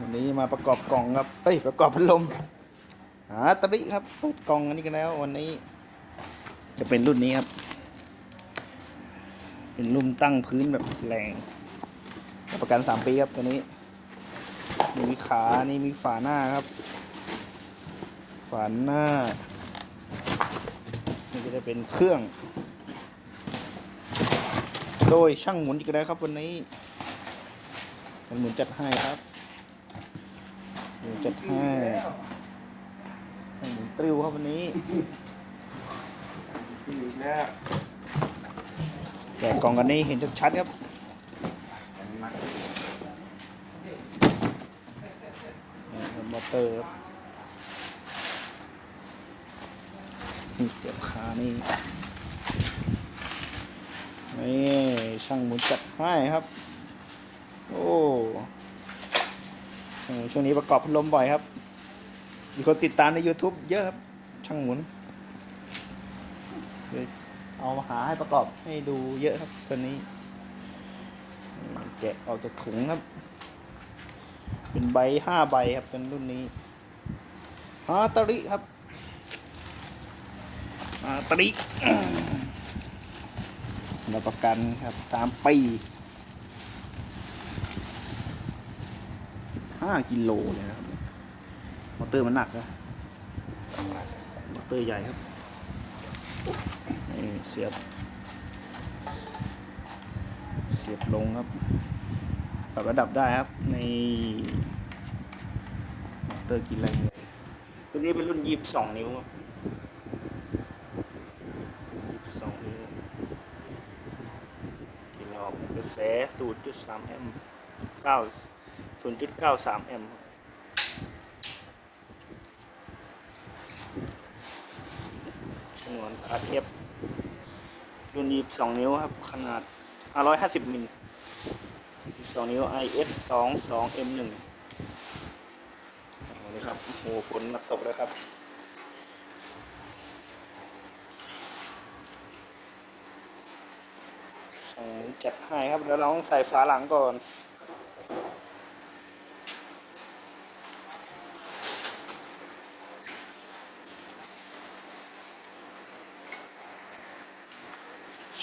วันนี้มาประกอบกล่องครับเอ้ยประกอบพัดลมหาตริครับเปิดกล่องอันนี้กันแล้ว วันนี้ จะเป็นรุ่นนี้ครับ เป็นรุ่นตั้งพื้นแบบแรงประกันสามปีครับตัวนี้นี่มีขา นี่มีฝาหน้าครับ ฝาหน้า นี่ก็จะเป็นเครื่อง โดยช่างหมุนอีกแล้วครับวันนี้ช่างหมุนจัดให้ครับ หมุนจัดให้ช่างหมุนตริวครับวันนี้อีกแล้วแกะกล่องกันนี้เห็นชัดๆครับนี่เป็นมอเตอร์ครับนี่เสียบขานี่นี่ช่างหมุนจัดให้ครับ โอ้เออ ช่วงนี้ประกอบพัดลมบ่อยครับ มีคนติดตามใน YouTube เยอะครับ ช่างหมุน เอามาหาให้ประกอบให้ดูเยอะครับตัวนี้ แกะออกจากถุงครับ เป็นใบห้าใบครับเป็นรุ่นนี้ฮาตาริครับฮาตาริรับประกันครับสามปีสิบ ห้ากิโลเลยนะครับ มอเตอร์มันหนักนะมอเตอร์ใหญ่ครับนี่เสียบ เสียบลงครับปรับระดับได้ครับ ในมอเตอร์กินแรงตัวนี้เป็นรุ่นยีบสองนิ้วครับยีบสองนิ้วกินออกกระแสศูนย์จุดสามแอมป์เก้า ศูนย์จุดเก้าสามแอมป์ครับฉนวนอาเทปรุ่นยีบสองนิ้วครับ ขนาด 550 มิลสองนิ้ว IS 2 2 M 1นี่ครับโอ้โหฝนมาตกแล้วครับจัดให้ครับ แล้วเราต้องใส่ฝาหลังก่อน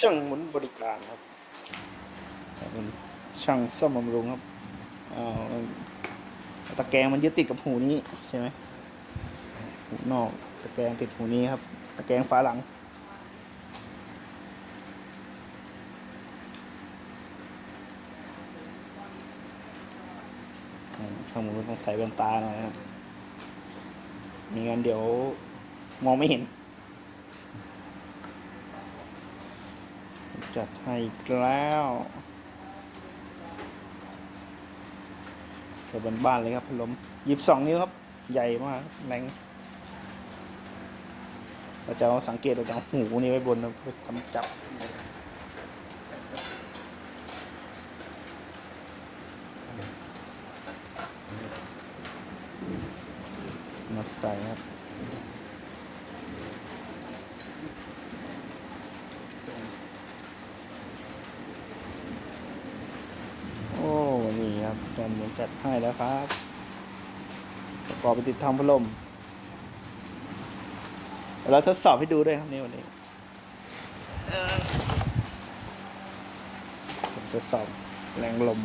ช่างหมุนบริการครับเป็นช่างซ่อมบำรุงครับตะแกรงมันยึดติดกับหูนี้ใช่ไหมหูนอกตะแกรงติดหูนี้ครับ ตะแกรงฝาหลังช่างหมุนต้องใส่แว่นตาหน่อยครับมีงั้นเดี๋ยวมองไม่เห็น จัดให้แล้วเปิดบ้านเลยครับพัดลมหยิบสองนิ้วครับ ใหญ่มากแรงเราจะสังเกตเราจะหูนี่ไว้บนเราทำจับ มาใส่ครับ โอ้ นี่ ครับจอมหมุนจัดให้แล้วครับ ประกอบไปติดทำพัดลมเราทดสอบให้ดูด้วยครับนี่วันนี้ผมทดสอบแรงลม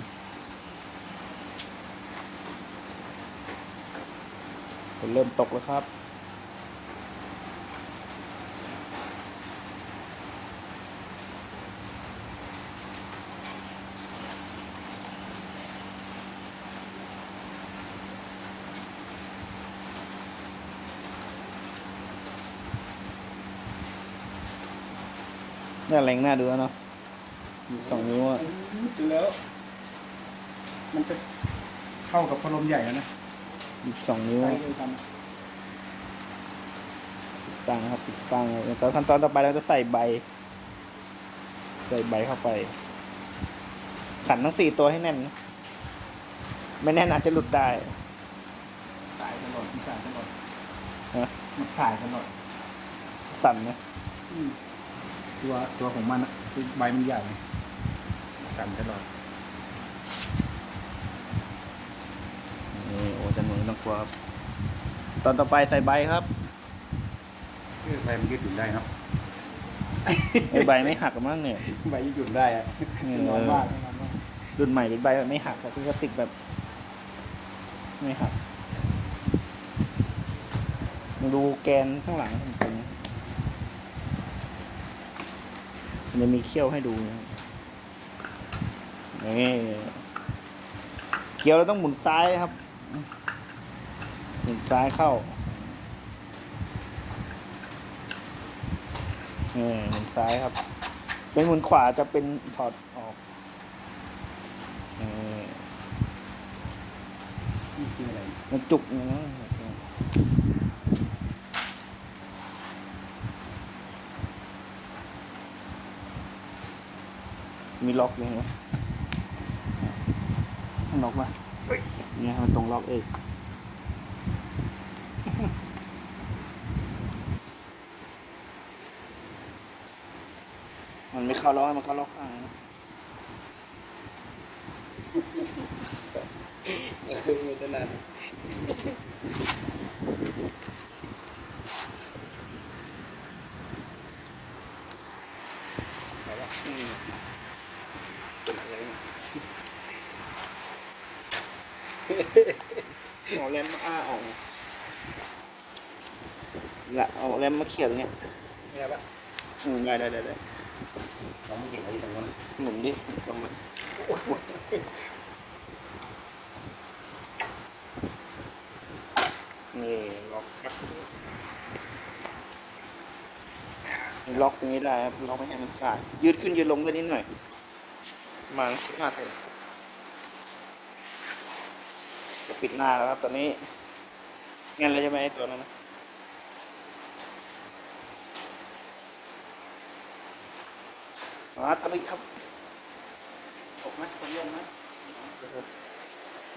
ผมเริ่มตกแล้วครับ น่าแรงน่าดูแล้วเนาะสองนิ้วอะดูแล้ว มันจะเข้ากับพัดลมใหญ่แล้วนะอีกสองนิ้วใช้ด้วยกันติดตั้งนะครับติดตั้งแล้วตอนขั้นตอนต่อไปเราจะใส่ใบ ใส่ใบเข้าไป ขันทั้งสี่ตัวให้แน่นนะไม่แน่นอาจจะหลุดได้สายตลอดมันสายตลอดฮะมันสายตลอดสั่นนะอืม ตัวตัวของมันอะคือใบมันใหญ่ไงสั่นตลอดนกลัวครับตอนต่อไปใส่ใบครับคือใบมันยืดหยุ่นได้เนาะไอ้ใบไม่หักกันมั้งเนี่ยใบยืดหยุ่นได้อะเออนอนมากนอนมากรุ่นใหม่เป็นใบแบบไม่หักครับคือก็ติดแบบ ไม่หักมาดูแกนข้างหลังตรงๆ มันจะมีเขี้ยวให้ดูนะนี่เกี่ยวเราต้องหมุนซ้ายครับ หมุนซ้ายเข้านี่หมุนซ้ายครับ เป็นหมุนขวาจะเป็นถอดออกนี่นี่คืออะไรมันจุกอย่างนี้ มีล็อกอยู่เห็นไหมล็อกมาเนี่ยมันตรงล็อกเองมันไม่เข้าล็อกมันเข้าล็อกข้างนะเออมือตนานอืมเอาเล่มมาอ้าออกละเอาเล่มมาเขียนเนี่ยเนี่ยปะอืมได้ได้ได้ได้เราไม่เห็นอะไรตรงนั้นหมุนดิลองมานี่ล็อกครับล็อกตรงนี้ได้ครับล็อกไม่ให้มันขาดยืดขึ้นยืดลงกันนิดหน่อยประมาณสิบห้าเซน จะปิดหน้าแล้วครับตอนนี้งั้นเลยใช่ไหมไอ้ตัวนั้นนะอ่าตอนนี้ครับตกไหมตกลงไหม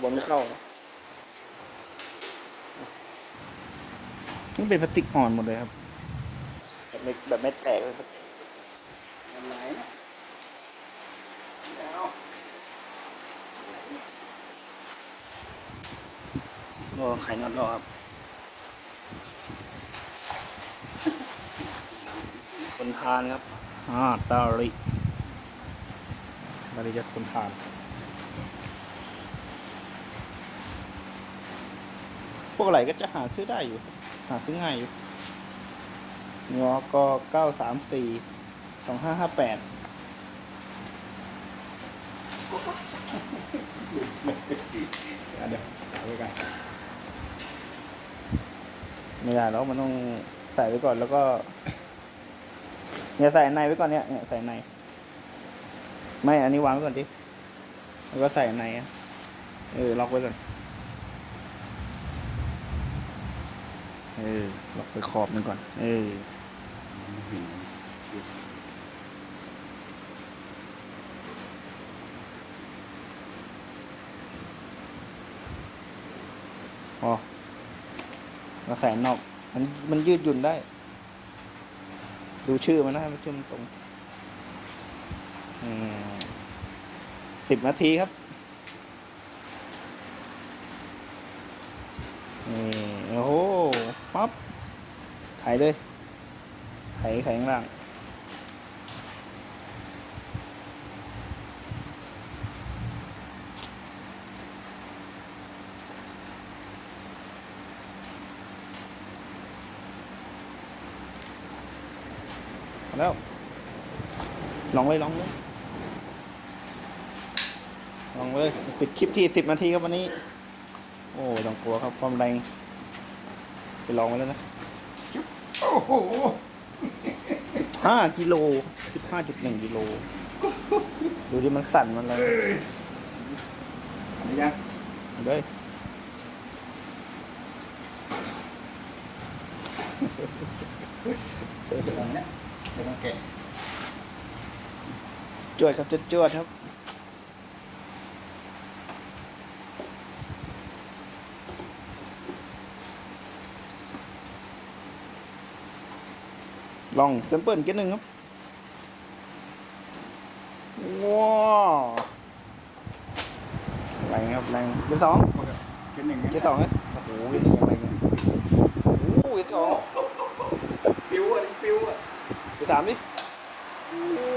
บอลไม่เข้านะนี่เป็นพลาสติกอ่อนหมดเลยครับ แบบไม่แบบไม่แตกเลยครับมันไหลนะแล้ว ก็ไขน็อตรอครับ คนทานครับอ่าตาลิตาลิจะคนทาน พวกอะไรก็จะหาซื้อได้อยู่ หาซื้อง่ายอยู่งอก็เก้าสามสี่สองห้าห้าแปดอะเดี๋ยวเอาไว้กัน ไม่ได้แล้วมันต้องใส่ไว้ก่อนแล้วก็เนี่ยใส่ในไว้ก่อนเนี่ยเนี่ยใส่ใน ไม่อันนี้วางไว้ก่อนดิแล้วก็ใส่ในอะเออล็อกไว้ก่อนเออล็อกไปขอบมันก่อน เออพอ กระแสนอก มันมันยืดหยุ่นได้ ดูชื่อมันนะมันชื่อมันตรงสิบนาทีครับนี่โอ้โหปั๊บไขเลยไขไขข้างล่าง แล้วลองเลยลองเลยลองเลยปิดคลิปที่สิบนาทีครับวันนี้ โอ้ต้องกลัวครับความแรงไปลองไว้แล้วนะโอ้โหสิบห้ากิโลสิบห้าจุดหนึ่งกิโลดูที่มันสั่นมันอะไรอันนี้ยังเอาเลยเดี๋ยว ตรงเนี้ยเดี๋ยวต้องแกะจวดครับจวดจวดครับ ลองเซมเปิลกันหนึ่งครับ ว้าวแรงครับแรงเป็นสองโอเคโอเคเป็นอย่างนี้เกียร์สองนะโอ้โหเกียร์หนึ่งยังไงเนี่ยโอ้โหเกียร์สอง ปิวอะนี่ปิวอะ เกียร์ สามดิโอ้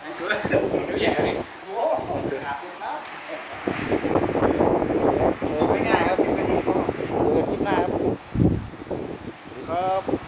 ไอ้ตัวเดี๋ยวแย่เลยโอ้โหขาดแล้วเจอกันง่ายครับเจอกันคลิปหน้าครับสวัสดีครับ